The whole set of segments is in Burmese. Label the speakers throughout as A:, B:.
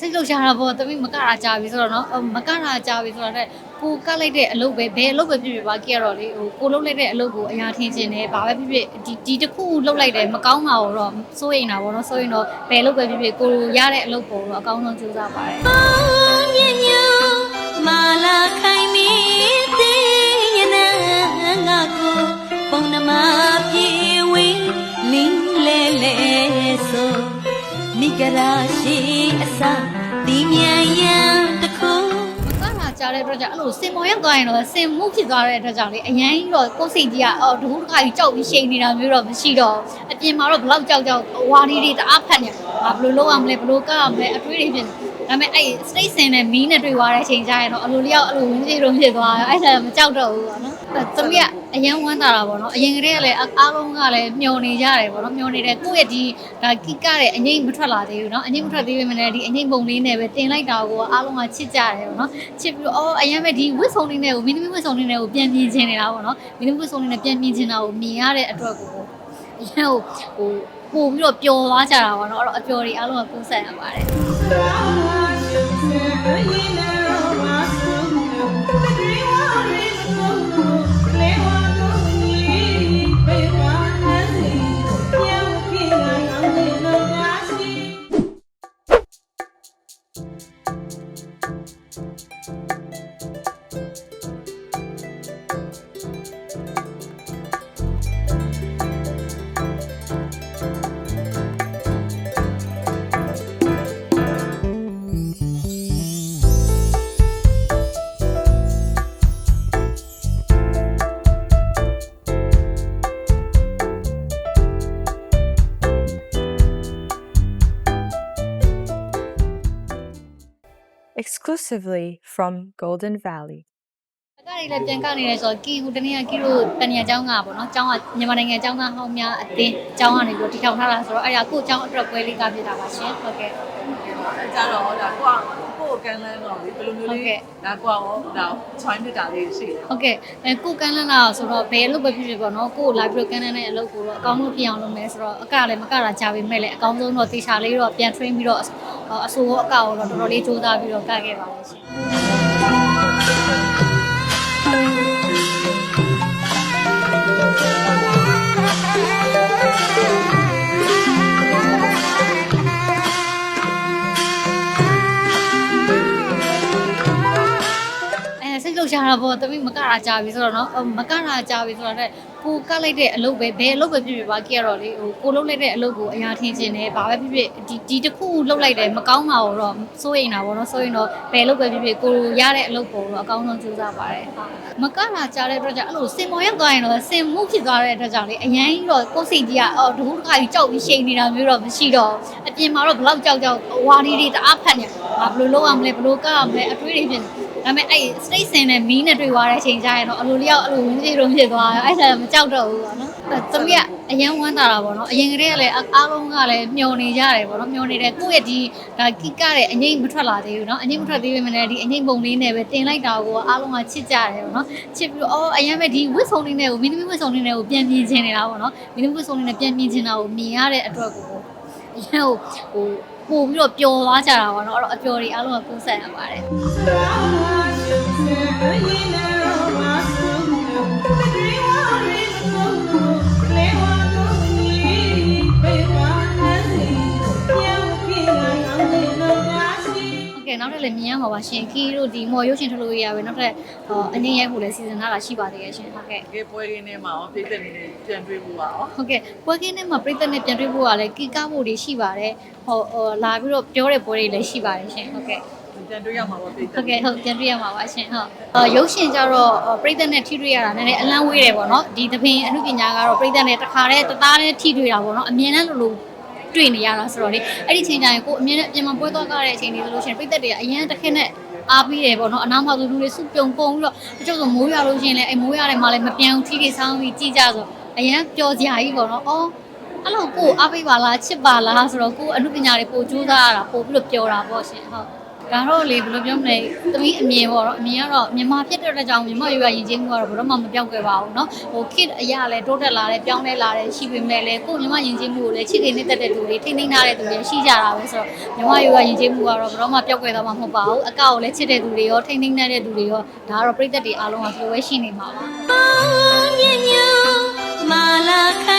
A: စိတ်လှုပ်ရှားတာပေါ့တမိမကတာကြာပြီဆိုတော့နော်အော်မကတာကြာပြီဆိုတော့တဲ့ကိုကလိုက်တဲ့အလုပ်ပဲဘယ်အလုပ်ပဲဖြစ်ဖြစ်ပါကြည့်ရတော့လေဟိုကိုလုပ်လိုက်တဲ့အလုပ်ကိုအရာထင်ခြင်းနဲ့ဘာပဲဖြစ်ဖြစ်ဒီဒီတစ်ခုလုပ်လိုက်တယ်မကောင်းတာတော့စိုးရိမ်တာပေါ့နော်စိုးရိမ်တော့ဘယ်အလုပ်ပဲဖြစ်ဖြစ်ကိုရတဲ့အလုပ်ပေါ်တော့အကောင်းဆုံးကြိုးစားပါတယ်
B: မြင့်ညောမာလာခို မိဂရာရှိအစဒီမြန်ရန်တစ်ခု
A: မကတာကြားတဲ့အတွက်ကြောင့်အဲ့လိုစင်မော်ရောက်သွားရင်တော့စင်မှုဖြစ်သွားတဲ့အတွက်ကြောင့်လေအရင်ကြီးတော့ကိုယ်စိတ်ကြီးကအော်ဒုက္ခကြီးကြောက်ပြီးရှိန်နေတာမျိုးတော့မရှိတော့အပြင်မှာတော့ဘလောက်ကြောက်ကြောက်ဝါဒီတွေတအားဖတ်နေငါဘယ်လိုလုပ်ရမလဲဘယ်လိုကောက်ရမလဲအတွေးတွေဖြစ်နေ ဒါပေမဲ့အဲ့ state စင်နဲ့မီးနဲ့တွေ့သွားတဲ့အချိန်ကျရင်တော့အလိုလျောက်အဲ့လိုဝင်းကြီးတုံးဖြစ်သွားတယ်အဲ့ဒါမကြောက်တော့ဘူးပေါ့နော်သမီးကအရင်ဝမ်းသာတာပေါ့နော်အရင်ကတည်းကလည်းအားလုံးကလည်းမျောနေကြတယ်ပေါ့နော်မျောနေတယ်ကိုယ့်ရဲ့ဒီဒါကိကတဲ့အငိမ့်မထွက်လာသေးဘူးနော်အငိမ့်မထွက်သေးပေမဲ့လည်းဒီအငိမ့်ပုံလေးနဲ့ပဲတင်လိုက်တာကိုအားလုံးကချစ်ကြတယ်ပေါ့နော်ချစ်ပြီးတော့အော်အရင်ပဲဒီဝစ်ဆုံလေးနဲ့ကိုမင်းသမီးဝစ်ဆုံလေးနဲ့ကိုပြန်မြင်ချင်နေတာပေါ့နော်မင်းသမီးဝစ်ဆုံလေးနဲ့ပြန်မြင်ချင်တာကိုမြင်ရတဲ့အတွက်ကိုအရင်ဟိုဟို ပို့ပြီးတော့ပျော်သွားကြတာပေါ့နော်အဲ့တော့အပျော်တွေအားလုံးကကိုးဆက်ရပါတယ်
C: exclusively from Golden Valley.
A: အကတွေလည်းပြန်ကောက်နေတယ်ဆိုတော့ကီဟိုတနေ့ကကီတို့တနေရာကျောင်းကပေါ့နော်ကျောင်းကမြန်မာနိုင်ငံကျောင်းသားဟောင်းများအတင်းကျောင်းကနေပြီးတော့တည်ထောင်ထားတာဆိုတော့အဲ့ဒါကိုယ့်ကျောင်းအတွက်ပွဲလေးကဖြစ်တာပါရှင်ဟုတ်ကဲ့
D: ကြတော့ဒါကိုကကိုယ်ကန်လန်းတော့လေဘယ်လိုမျိုးလေးဒါကိုရောဒါ join ဖြစ်တာလေးရှိတယ်
A: ဟုတ်ကဲ့အဲကိုကန်းလန်းလာဆိုတော့ဘယ်အလုပ်ပဲဖြစ်ဖြစ်ပေါ့နော်ကို live ကန်းလန်းတဲ့အလုပ်ကိုတော့အကောင်းဆုံးဖြစ်အောင်လုပ်မယ်ဆိုတော့အကလည်းမကတာကြာပေမဲ့လည်းအကောင်းဆုံးတော့တေချာလေးတော့ပြန် train ပြီးတော့ အဆိုးရောအကောက်တော့တော်တော်လေးစူးစမ်းပြီးတော့ကခဲ့ပါလိမ့်ရှင်အဲစိတ်လှုပ်ရှားတာပေါ့တမိမကတာကြာပြီဆိုတော့နော်အော်မကတာကြာပြီဆိုတော့တဲ့ ကိုကလိုက်တဲ့အလုပ်ပဲဘယ်အလုပ်ပဲဖြစ်ဖြစ်ပါကြည့်ရတော့လေဟိုကိုလုပ်လိုက်တဲ့အလုပ်ကိုအရာထင်ခြင်းနဲ့ဘာပဲဖြစ်ဖြစ်ဒီဒီတစ်ခုလုပ်လိုက်တယ်မကောင်းတာတော့စိုးရိမ်တာပေါ့နော်စိုးရိမ်တော့ဘယ်အလုပ်ပဲဖြစ်ဖြစ်ကိုရတဲ့အလုပ်ပေါ်တော့အကောင်းဆုံးကြိုးစားပါတယ်မကတာကြာတဲ့အတွက်ကြောင့်အဲ့လိုစင်မော်ရောက်သွားရင်တော့စင်မှုဖြစ်သွားတဲ့အတွက်ကြောင့်လေအရင်ကြီးတော့ကိုယ်စိတ်ကြီးကအော်ဒုက္ခကြီးကြောက်ပြီးရှိန်နေတာမျိုးတော့မရှိတော့အပြင်မှာတော့ဘလောက်ကြောက်ကြောက်ဝါဒီတွေတအားဖတ်နေငါဘယ်လိုလုပ်ရမလဲဘယ်လိုကောက်ရမလဲအတွေးတွေဖြစ်နေ ဒါပေမဲ့အဲ့ state စင်နဲ့မီးနဲ့တွေ့သွားတဲ့အချိန်ကျရင်တော့အလိုလျောက်အဲ့လိုဝင်းကြီးတုံးဖြစ်သွားတယ်အဲ့ဒါမကြောက်တော့ဘူးပေါ့နော်။သမီးကအရင်ဝမ်းသာတာပေါ့နော်။အရင်ကတည်းကလည်းအားလုံးကလည်းမျောနေကြတယ်ပေါ့နော်။မျောနေတယ်ကိုယ့်ရဲ့ဒီဒါကိကတဲ့အငိမ့်မထွက်လာသေးဘူးနော်။အငိမ့်မထွက်သေးပေမဲ့လည်းဒီအငိမ့်ပုံလေးနဲ့ပဲတင်လိုက်တာကိုအားလုံးကချစ်ကြတယ်ပေါ့နော်။ချစ်ပြီးတော့အော်အရင်ပဲဒီဝစ်ဆုံလေးနဲ့ကိုမင်းသမီးဝစ်ဆုံလေးနဲ့ကိုပြန်မြင်ချင်နေတာပေါ့နော်။မင်းသမီးဝစ်ဆုံလေးနဲ့ပြန်မြင်ချင်တာကိုမြင်ရတဲ့အတွက်ကိုအရင်ဟိုဟို ပို့ပြီးတော့ပျော်သွားကြတာပေါ့နော်။အဲ့တော့အပျော်တွေအားလုံးကကိုးဆက်ရပါတယ် နောက်ထပ်လည်းမြင်ရမှာပါရှင်ခီးတို့ဒီမော်ရုပ်ရှင်ထုတ်လို့ရရပဲနောက်ထပ်ဟောအငိမ့်ရိုက်ဖို့လည်းစီစဉ်ထားတာရှိပါသေးရဲ့ရှင်ဟုတ်ကဲ့
D: တကယ်ပွဲရင်းထဲမှာရောပြည့်တဲ့နေနေပြန်တွေ့ဖို့ပါရော
A: ဟုတ်ကဲ့ပွဲကင်းထဲမှာပြည်သက်နဲ့ပြန်တွေ့ဖို့ကလည်းကီကားဖို့တွေရှိပါတယ်ဟောဟောလာပြီးတော့ပြောတဲ့ပွဲတွေလည်းရှိပါတယ်ရှင်ဟုတ်ကဲ့
D: ပြန်တွေ့ရမှာပါပြည့်
A: ဟုတ်ကဲ့ဟုတ်ပြန်တွေ့ရမှာပါရှင်ဟုတ်အော်ရုပ်ရှင်ကြတော့အော်ပြည်သက်နဲ့ထိတွေ့ရတာနည်းနည်းအလန့်ဝေးတယ်ပေါ့နော်ဒီသပင်အမှုပညာကတော့ပြည်သက်နဲ့တစ်ခါတည်းတသားတည်းထိတွေ့တာပေါ့နော်အမြင်နဲ့လို့လို့ တွေ့နေရတာဆိုတော့လေအဲ့ဒီချိန်ကျရင်ကိုအမြင်နဲ့အပြင်မှာပွဲသွားကြတဲ့အချိန်တွေဆိုလို့ရှိရင်ပြည်သက်တွေကအရင်တစ်ခက်နဲ့အားပြီးတယ်ပေါ့နော်အနားမှာဆိုလူတွေစုပြုံပုံပြီးတော့တချို့ဆိုမိုးရွာလို့ရှိရင်လည်းအဲမိုးရွာတယ်မှာလည်းမပြောင်းထီးတွေဆောင်းပြီးကြည်ကြဆိုအရင်ပျော်စရာကြီးပေါ့နော်အော်အဲ့လိုကိုအားပေးပါလားချစ်ပါလားဆိုတော့ကိုအမှုပညာတွေပို့ကြိုးစားရတာပို့ပြီးတော့ပျော်တာပေါ့ရှင်ဟုတ်
D: အ
A: ဒါတော့လေဘယ်လိုပြောမလဲသမီးအမြင်ပေါ့နော်အမြင်ကတော့မြန်မာဖြစ်တဲ့အတွက်ကြောင့်မြန်မာရွာယဉ်ကျေးမှုကတော့ဘယ်တော့မှမပြောင်းကွယ်ပါဘူးเนาะဟိုခေတ်အရာလဲတိုးတက်လာတယ်ပြောင်းလဲလာတယ်ရှိပေမဲ့လည်းကိုယ့်မြန်မာယဉ်ကျေးမှုကိုလည်းချစ်ခင်နေတဲ့တဲ့သူတွေထိန်းသိမ်းထားတဲ့သူတွေရှိကြတာပဲဆိုတော့မြန်မာရွာယဉ်ကျေးမှုကတော့ဘယ်တော့မှပြောင်းကွယ်တော့မှမဟုတ်ပါဘူးအကောက်ကိုလည်းချစ်တဲ့သူတွေရောထိန်းသိမ်းနေတဲ့သူတွေရောဒါကတော့ပြည်သက်တွေအားလုံးကဒီလိုပဲရှိနေမှာပါ
B: ညညမာလာခို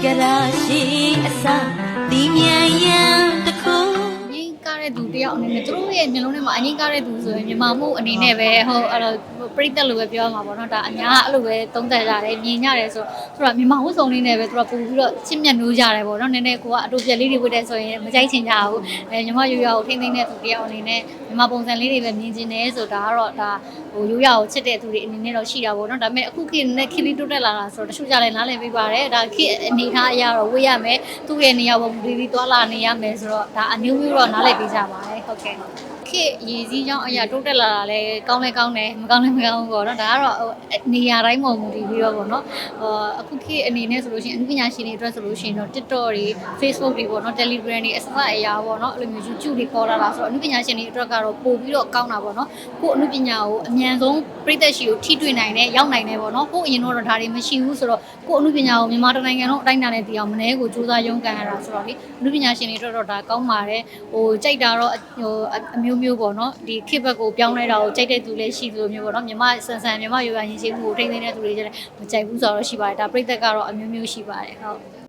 B: မိဂရာရှိအစဒီမြန်ရန်တခု
A: ငိမ့်ကားတဲ့သူတယောက်အနေနဲ့သူတို့ရဲ့မျိုးလုံးထဲမှာအငိမ့်ကားတဲ့သူဆိုရင်မြန်မာမှုအနေနဲ့ပဲဟိုအဲ့တော့ပြိတက်လိုပဲပြောရမှာပေါ့နော်ဒါအများအဲ့လိုပဲသုံးသပ်ကြတယ်မြင်ကြတယ်ဆိုဆိုတော့မြန်မာမှုစုံလေးနဲ့ပဲသူတို့ပို့ပြီးတော့ချစ်မြတ်နိုးကြတယ်ပေါ့နော်နည်းနည်းကိုကအတူပြက်လေးတွေဝတ်တဲ့ဆိုရင်မကြိုက်ချင်ကြဘူးအဲညီမရိုးရကိုထိမ့်သိမ့်တဲ့သူတယောက်အနေနဲ့မြန်မာပုံစံလေးတွေပဲမြင်ချင်တယ်ဆိုတော့ဒါကတော့ဒါဟိုရိုးရကိုချစ်တဲ့သူတွေအနေနဲ့တော့ရှိတာပေါ့နော်ဒါပေမဲ့အခုခေတ်နဲ့ခေတ်လေးတိုးတက်လာတာဆိုတော့တချို့ကြလည်းနားလည်ပေးပါတယ်ဒါခေတ်အနေထားအရတော့ဝေးရမယ်သူ့ရဲ့နေရာပုံဒီဒီသွားလာနေရမယ်ဆိုတော့ဒါအမျိုးမျိုးတော့နားလည်ပေးကြပါတယ် ဟုတ်ကဲ့ခေတ်ရည်စည်းကြောင်းအရာတိုးတက်လာတာလည်းကောင်းလဲကောင်းတယ်မကောင်းလဲမကောင်းဘူးပေါ့နော်ဒါကတော့ဟိုနေရာတိုင်းပုံမူတည်ပြီးတော့ပေါ့နော်ဟိုအခုခေတ်အနေနဲ့ဆိုလို့ရှိရင်အမှုပညာရှင်တွေအတွက်ဆိုလို့ရှိရင်တော့ TikTok တွေ Facebook တွေပေါ့နော် Telegram တွေအစစအရာပေါ့နော်အဲ့လိုမျိုး YouTube တွေပေါ်လာတာဆိုတော့အမှုပညာရှင်တွေအတွက်ကတော့ပို့ပြီးတော့ကောင်းတာပေါ့နော်ကို့အမှုပညာကိုအမြန်ဆုံးပြည်သက်ရှိကိုထိတွေ့နိုင်တယ်ရောက်နိုင်တယ်ပေါ့နော်ကို့အရင်တော့ဒါတွေမရှိဘူးဆိုတော့ကို့အမှုပညာကိုမြန်မာတိုင်းနိုင်ငံလုံးအတိုင်းအတာနဲ့တည်အောင်မနေ့ကိုစူးစမ်းရုန်းကန်ရတာဆိုတော့လေအမှုပညာရှင်တွေအတွက်တော့ဒါကောင်းပါတယ်ဟိုကြိုက်တာတော့ဟိုအမျိုးမျိုးပေါ့နော်ဒီခေတ်ဘက်ကိုပြောင်းလဲတာကိုကြိုက်တဲ့သူလည်းရှိသလိုမျိုးပေါ့နော်မြန်မာဆန်ဆန်မြန်မာရိုးရာရင်ချင်းမှုကိုထိန်းသိမ်းတဲ့သူတွေကျလည်းမကြိုက်ဘူးဆိုတော့ရှိပါတယ်ဒါပြည်သက်ကတော့အမျိုးမျိုးရှိပါတယ်ဟုတ်